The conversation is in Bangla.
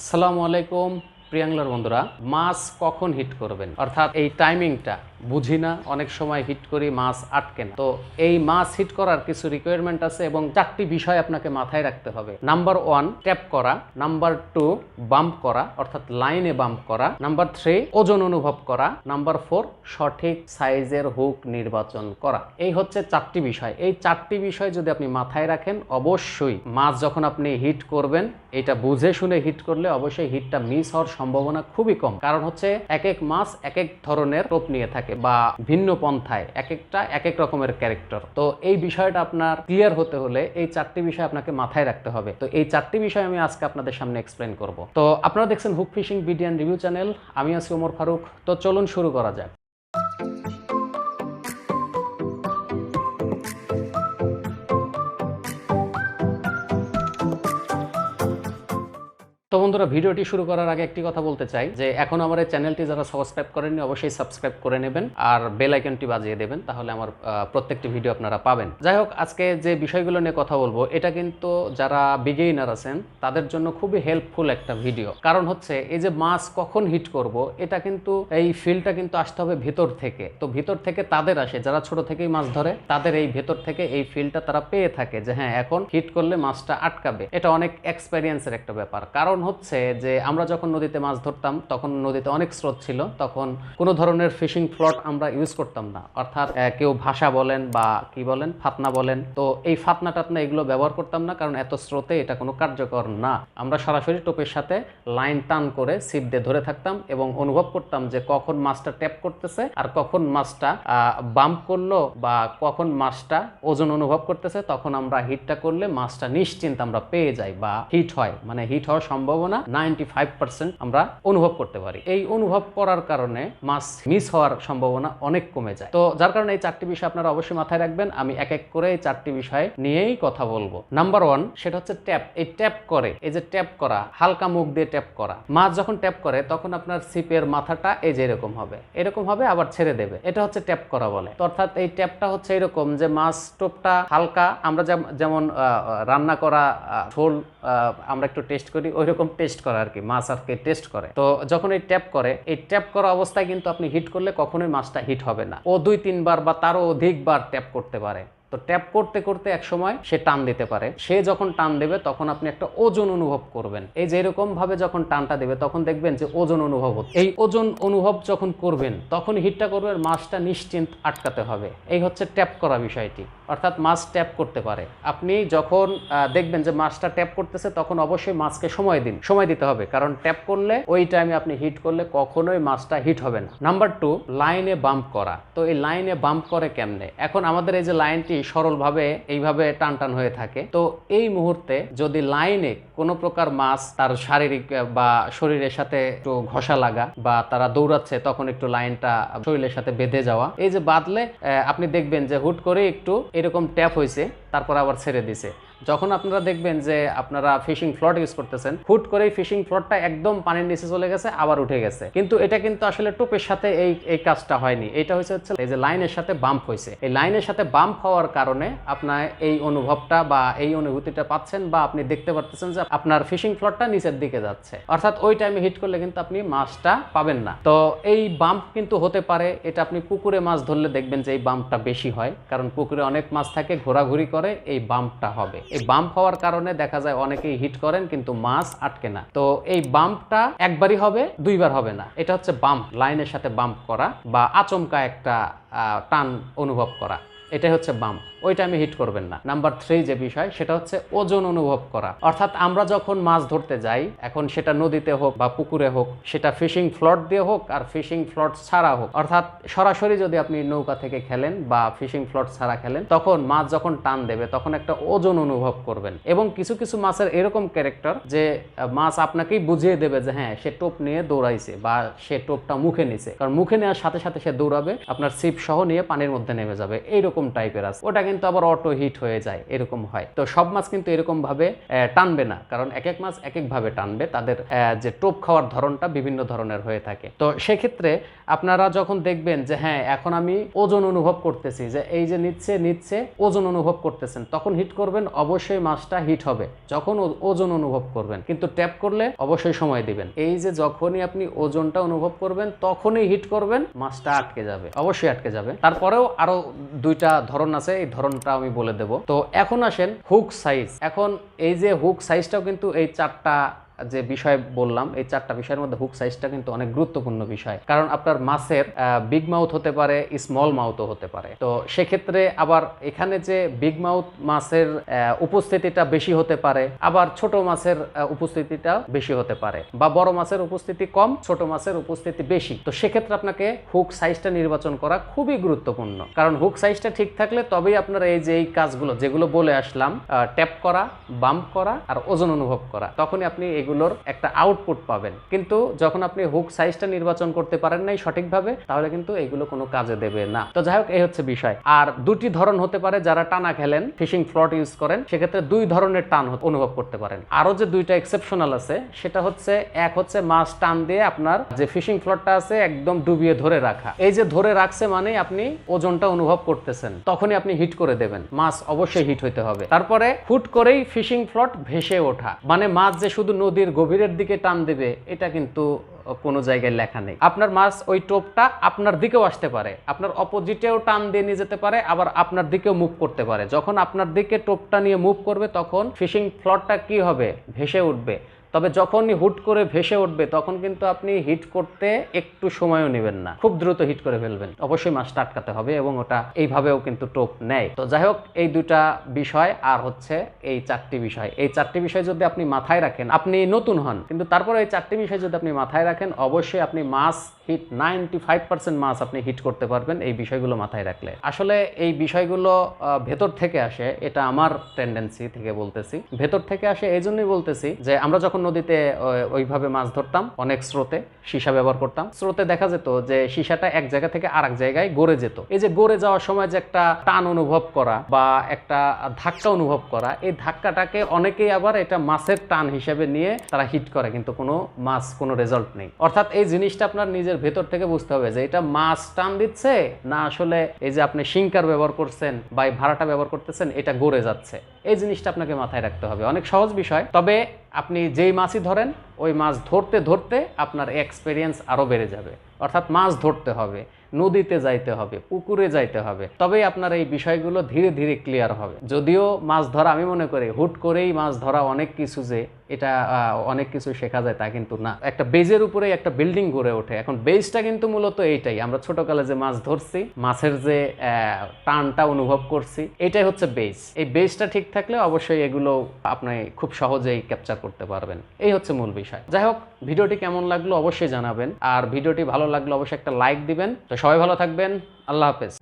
আসসালামু আলাইকুম প্রিয়াংলার বন্ধুরা। মাছ কখন হিট করবেন? অর্থাৎ এই টাইমিংটা বুঝি না, অনেক সময় হিট করি, মাছ আটকে না। তো এই মাছ হিট করার কিছু রিকোয়ারমেন্ট আছে এবং চারটি বিষয় আপনাকে মাথায় রাখতে হবে। নাম্বার ওয়ান ট্যাপ করা। নাম্বার টু বাম্প করা, অর্থাৎ লাইনে বাম্প করা। নাম্বার থ্রি ওজন অনুভব করা। নাম্বার ফোর সঠিক সাইজের হুক নির্বাচন করা। এই হচ্ছে চারটি বিষয়। এই চারটি বিষয় যদি আপনি মাথায় রাখেন, অবশ্যই মাছ যখন আপনি হিট করবেন, এটা বুঝে শুনে হিট করলে অবশ্যই হিটটা মিস হওয়ার সম্ভাবনা খুবই কম। কারণ হচ্ছে এক এক মাছ এক এক ধরনের টোপ নিয়ে থাকে। বা ভিন্ন পন্থায় এক একটা এক এক রকমের ক্যারেক্টার তো এই বিষয়টা আপনার ক্লিয়ার হতে হলে এই চারটি বিষয় আপনাকে মাথায় রাখতে হবে। তো এই চারটি বিষয় আমি আজকে আপনাদের সামনে এক্সপ্লেন করব। তো আপনারা দেখছেন হুক ফিশিং বিডিয়ান রিভিউ চ্যানেল আমি আছি ওমর ফারুক। তো চলুন শুরু করা যাক। তো বন্ধুরা, ভিডিওটি শুরু করার আগে একটি কথা বলতে চাই যে এখন আমার এই চ্যানেলটি যারা সাবস্ক্রাইব করেননি, অবশ্যই সাবস্ক্রাইব করে নেবেন আর বেল আইকনটি বাজিয়ে দেবেন, তাহলে আমার প্রত্যেকটি ভিডিও আপনারা পাবেন। যাই হোক, আজকে যে বিষয়গুলো নিয়ে কথা বলব, এটা কিন্তু যারা বিগেইনার আছেন, তাদের জন্য খুবই হেল্পফুল একটা ভিডিও কারণ হচ্ছে, এই যে মাছ কখন হিট করব, এটা কিন্তু এই ফিলটা কিন্তু আসতে হবে ভেতর থেকে। তো ভিতর থেকে তাদের আসে, যারা ছোট থেকেই মাছ ধরে, তাদের এই ভেতর থেকে এই ফিলটা তারা পেয়ে থাকে যে হ্যাঁ এখন হিট করলে মাছটা আটকাবে। এটা অনেক এক্সপেরিয়েন্সের একটা ব্যাপার। কারণ হচ্ছে যে আমরা যখন নদীতে মাছ ধরতাম, তখন নদীতে অনেক স্রোত ছিল, তখন কোনো ধরনের ফিশিং ফ্লট আমরা ইউজ করতাম না। অর্থাৎ কেউ ভাষা বলেন বা কি বলেন, ফাতনা বলেন। তো এই ফাতনা টাতনা এগুলো ব্যবহার করতাম না, কারণ এত স্রোতে এটা কোনো কার্যকর না। আমরা সরাসরি টোপের সাথে লাইন টান করে সিপ দিয়ে ধরে থাকতাম এবং অনুভব করতাম যে কখন মাছটা ট্যাপ করতেছে আর কখন মাছটা বাম্প করল বা কখন মাছটা ওজন অনুভব করতেছে, তখন আমরা হিটটা করলে মাছটা নিশ্চিন্ত আমরা পেয়ে যাই বা হিট হয়। মানে হিট হওয়ার সম্ভাবনা নাইনটি ফাইভ পার্সেন্ট আমরা অনুভব করতে পারি। এই অনুভব করার কারণে মাছ মিস হওয়ার সম্ভাবনা অনেক কমে যায়। তো যার কারণে এই চারটি বিষয় আপনারা অবশ্যই মাথায় রাখবেন। আমি এক এক করে এই চারটি বিষয় নিয়েই কথা বলব। নাম্বার ওয়ান সেটা হচ্ছে ট্যাপ এই ট্যাপ করে, এই যে ট্যাপ করা, হালকা মুখ দিয়ে ট্যাপ করা। মাছ যখন ট্যাপ করে, তখন আপনার সিপের মাথাটা এই যে এরকম হবে। এরকম হবে, আবার ছেড়ে দেবে। এটা হচ্ছে ট্যাপ করা বলে। তো অর্থাৎ এই ট্যাপটা হচ্ছে এরকম যে মাছ টোপটা হালকা, আমরা যেম- যেমন রান্না করা ঝোল আমরা একটু টেস্ট করি ওই রকম টেস্ট করে আর কি, মাছ আর টেস্ট করে। তো যখন এই ট্যাপ করে, এই ট্যাপ করা অবস্থায় কিন্তু আপনি হিট করলে কখনোই মাছটা হিট হবে না। ও দুই, তিনবার বা তারও অধিকবার ট্যাপ করতে পারে। তো ট্যাপ করতে করতে এক সময় সে টান দিতে পারে। সে যখন টান দেবে, তখন আপনি একটা ওজন অনুভব করবেন। এই যে এরকম ভাবে যখন টানটা দেবে, তখন দেখবেন যে ওজন অনুভব হচ্ছে। এই ওজন অনুভব যখন করবেন, তখন হিটটা করবেন, মাছটা নিশ্চিন্ত আটকাতে হবে। এই হচ্ছে ট্যাপ করা বিষয়টি। অর্থাৎ মাছ ট্যাপ করতে পারে। আপনি যখন দেখবেন যে মাছটা ট্যাপ করতেছে, তখন অবশ্যই মাছকে সময় দিন। সময় দিতে হবে, কারণ ট্যাপ করলে ওই টাইমে আপনি হিট করলে কখনোই মাছটা হিট হবে না। নাম্বার টু লাইনে বাম্প করা। তো এই লাইনে বাম্প করে কেমনে? এখন আমাদের এই যে লাইনটি সরলভাবে এইভাবে টান টান হয়ে থাকে। তো এই মুহূর্তে যদি লাইনে কোনো প্রকার মাছ তার শারীরিক বা শরীরের সাথে একটু ঘষা লাগা বা তারা দৌড়াচ্ছে, তখন একটু লাইনটা শরীরের সাথে বেঁধে যাওয়া। এই যে বাঁধলে আপনি দেখবেন যে হুট করে একটু এরকম ট্যাপ হয়েছে তারপর আবার ছেড়ে দিছে। যখন আপনারা দেখবেন যে আপনারা ফিশিং ফ্লট ইউজ করতেছেন, হুট করেই ফিশিং ফ্লটটা একদম পানির নিচে চলে গেছে, আবার উঠে গেছে। কিন্তু এটা কিন্তু আসলে টোপের সাথে এই এই কাজটা হয়নি। এটা হচ্ছে হচ্ছে এই যে লাইনের সাথে বাম্প হয়েছে। এই লাইনের সাথে বাম্প হওয়ার কারণে আপনার এই অনুভবটা বা এই অনুভূতিটা পাচ্ছেন বা আপনি দেখতে পারতেছেন যে আপনার ফিশিং ফ্লটটা নিচের দিকে যাচ্ছে। অর্থাৎ ওই টাইমে হিট করলে কিন্তু আপনি মাছটা পাবেন না। তো এই বাম্প কিন্তু হতে পারে, এটা আপনি পুকুরে মাছ ধরলে দেখবেন যে এই বাম্পটা বেশি হয়। কারণ পুকুরে অনেক মাছ থাকে, ঘোরাঘুরি করে, এই বাম্পটা হবে। এই বাম্প হওয়ার কারণে দেখা যায় অনেকেই হিট করেন, কিন্তু মাছ আটকে না। তো এই বাম্পটা একবারই হবে, দুইবার হবে না। এটা হচ্ছে বাম্প, লাইনের সাথে বাম্প করা বা আচমকা একটা টান অনুভব করা। এটাই হচ্ছে বাম। ওইটা আমি হিট করবেন না। নাম্বার থ্রি যে বিষয়, সেটা হচ্ছে ওজন অনুভব করা। অর্থাৎ আমরা যখন মাছ ধরতে যাই, এখন সেটা নদীতে হোক বা পুকুরে হোক, সেটা ফিশিং ফ্লট দিয়ে হোক আর ফিশিং ফ্লট ছাড়া হোক। অর্থাৎ সরাসরি যদি আপনি নৌকা থেকে খেলেন বা ফিশিং ফ্লট ছাড়া খেলেন, তখন মাছ যখন টান দেবে, তখন একটা ওজন অনুভব করবেন। এবং কিছু কিছু মাছের এরকম ক্যারেক্টার যে মাছ আপনাকেই বুঝিয়ে দেবে যে হ্যাঁ সে টোপ নিয়ে দৌড়াইছে বা সে টোপটা মুখে নিছে। কারণ মুখে নেওয়ার সাথে সাথে সে দৌড়াবে, আপনার সিপ সহ নিয়ে পানির মধ্যে নেমে যাবে। এইরকম এরকম টাইপের আছে। ওটা কিন্তু আবার অটো হিট হয়ে যায়, এরকম হয়। তো সব মাছ কিন্তু এরকম ভাবে টানবে না। কারণ এক এক মাছ এক এক ভাবে টানবে, তাদের যে টোপ খাওয়ার ধরনটা বিভিন্ন ধরনের হয়ে থাকে। তো সেক্ষেত্রে আপনারা যখন দেখবেন যে হ্যাঁ এখন আমি ওজন অনুভব করতেছি, যে এই যে নিচ্ছে নিচ্ছে, ওজন অনুভব করতেছেন, তখন হিট করবেন, অবশ্যই মাছটা হিট হবে। যখন ওজন অনুভব করবেন। কিন্তু ট্যাপ করলে অবশ্যই সময় দিবেন। এই যে যখনই আপনি ওজনটা অনুভব করবেন, তখনই হিট করবেন, মাছটা আটকে যাবে, অবশ্যই আটকে যাবে। তারপরেও আরও দুইটা ধরন আছে, এই ধরনটা আমি বলে দেব। তো এখন আসেন হুক সাইজ। এখন এই যে হুক সাইজটাও কিন্তু এই চারটা যে বিষয় বললাম, এই চারটা বিষয়ের মধ্যে হুক সাইজটা কিন্তু অনেক গুরুত্বপূর্ণ বিষয়। কারণ আপনার মাছের বিগ মাউথ হতে পারে স্মল মাউথও হতে পারে। তো সেক্ষেত্রে আবার এখানে যে বিগ মাউথ মাছের উপস্থিতিটা বেশি হতে পারে, আবার ছোট মাছের উপস্থিতিটা বেশি হতে পারে বা বড় মাছের উপস্থিতি কম, ছোট মাছের উপস্থিতি বেশি। তো সেক্ষেত্রে আপনাকে হুক সাইজটা নির্বাচন করা খুবই গুরুত্বপূর্ণ। কারণ হুক সাইজটা ঠিক থাকলে তবেই আপনার এই যে এই কাজগুলো, যেগুলো বলে আসলাম ট্যাপ করা বাম্প করা আর ওজন অনুভব করা, তখনই আপনি এগুলোর একটা আউটপুট পাবেন। কিন্তু যখন আপনি হুক সাইজটা নির্বাচন করতে পারেন নাই সঠিকভাবে, তাহলে কিন্তু এগুলো কোনো কাজে দেবে না। তো যাই হোক, এই হচ্ছে বিষয়। আর দুটি ধরন হতে পারে যারা টানা খেলেন ফিশিং ফ্লট ইউজ করেন, সেক্ষেত্রে দুই ধরনের টান অনুভব করতে পারেন। আরও যে দুইটা এক্সেপশনাল আছে, সেটা হচ্ছে, এক হচ্ছে মাছ টান দিয়ে আপনার যে ফিশিং ফ্লটটা আছে, একদম ডুবিয়ে ধরে রাখা। এই যে ধরে রাখছে মানে আপনি ওজনটা অনুভব করতেছেন। তখনই আপনি হিট করে দেবেন। মাছ অবশ্যই হিট হইতে হবে। তারপরে হুট করেই ফিশিং ফ্লট ভেসে ওঠা। মানে মাছ যে শুধু নদীর গভীরের দিকে টান দেবে, এটা কিন্তু কোনো জায়গায় লেখা নেই। আপনার মাছ ওই টোপটা আপনার দিকেও আসতে পারে। আপনার অপোজিটেও টান দিয়ে নিয়ে যেতে পারে, আবার আপনার দিকেও মুভ করতে পারে। যখন আপনার দিকে টোপটা নিয়ে মুভ করবে, তখন ফিশিং ফ্লটটা কি হবে? ভেসে উঠবে। তবে যখনই হুট করে ভেসে উঠবে, তখন কিন্তু আপনি হিট করতে একটু সময়ও নেবেন না। খুব দ্রুত হিট করে ফেলবেন। অবশ্যই মাছটা আটকাতে হবে এবং ওটা এইভাবেও কিন্তু টোপ নেয়। তো যাই হোক, এই দুটা বিষয় আর হচ্ছে এই চারটি বিষয়। এই চারটি বিষয় যদি আপনি মাথায় রাখেন, আপনি নতুন হন, কিন্তু তারপরে এই চারটি বিষয় যদি আপনি মাথায় রাখেন, অবশ্যই আপনি মাছ হিট নাইনটি ফাইভ পার্সেন্ট মাছ আপনি হিট করতে পারবেন এই বিষয়গুলো মাথায় রাখলে। আসলে এই বিষয়গুলো ভেতর থেকে আসে, এটা আমার টেন্ডেন্সি থেকে বলতেছি। ভেতর থেকে আসে এই জন্যই বলতেছি যে, আমরা যখন নদীতে ওইভাবে মাছ ধরতাম, অনেক স্রোতে সীসা ব্যবহার করতাম। স্রোতে দেখা যেত যে, সীসাটা এক জায়গা থেকে আরেক জায়গায় গড়ে যেত। এই যে, গড়ে যাওয়ার সময় যে একটা টান অনুভব করা বা একটা ধাক্কা অনুভব করা, এই ধাক্কাটাকে অনেকেই আবার এটা মাছের টান হিসেবে নিয়ে তারা হিট করে, কিন্তু কোনো মাছ, কোনো রেজাল্ট নেই। অর্থাৎ এই জিনিসটা আপনার নিজের ভেতর থেকে বুঝতে হবে যে এটা মাছ টান দিচ্ছে না আসলে এই যে আপনি সিংকার ব্যবহার করছেন বা ভাড়াটা ব্যবহার করতেছেন, এটা গড়ে যাচ্ছে। এই জিনিসটা আপনাকে মাথায় রাখতে হবে। অনেক সহজ বিষয়। তবে আপনি যেই মাছই ধরেন, ওই মাছ ধরতে ধরতে আপনার এক্সপিরিয়েন্স আরও বেড়ে যাবে। অর্থাৎ মাছ ধরতে হবে, নদীতে যাইতে হবে, পুকুরে যাইতে হবে। তবেই আপনার এই বিষয়গুলো ধীরে ধীরে ক্লিয়ার হবে। যদিও মাছ ধরা, আমি মনে করি, হুট করেই মাছ ধরা অনেক কিছু যে এটা অনেক কিছু শেখা যায় তা কিন্তু না। একটা বেজের উপরেই একটা বিল্ডিং গড়ে ওঠে। এখন বেজটা কিন্তু মূলত এইটাই। আমরা ছোটকালে যে মাছ ধরছি, মাছের যে টানটা অনুভব করছি, এটাই হচ্ছে বেজ এই বেজটা ঠিক থাকলে অবশ্যই এগুলো আপনি খুব সহজেই ক্যাপচার করতে পারবেন। এই হচ্ছে মূল বিষয়। যাই হোক, ভিডিওটি কেমন লাগল অবশ্যই জানাবেন। আর ভিডিওটি ভালো লাগল অবশ্যই একটা লাইক দিবেন। তো সবাই ভালো থাকবেন। আল্লাহ হাফেজ।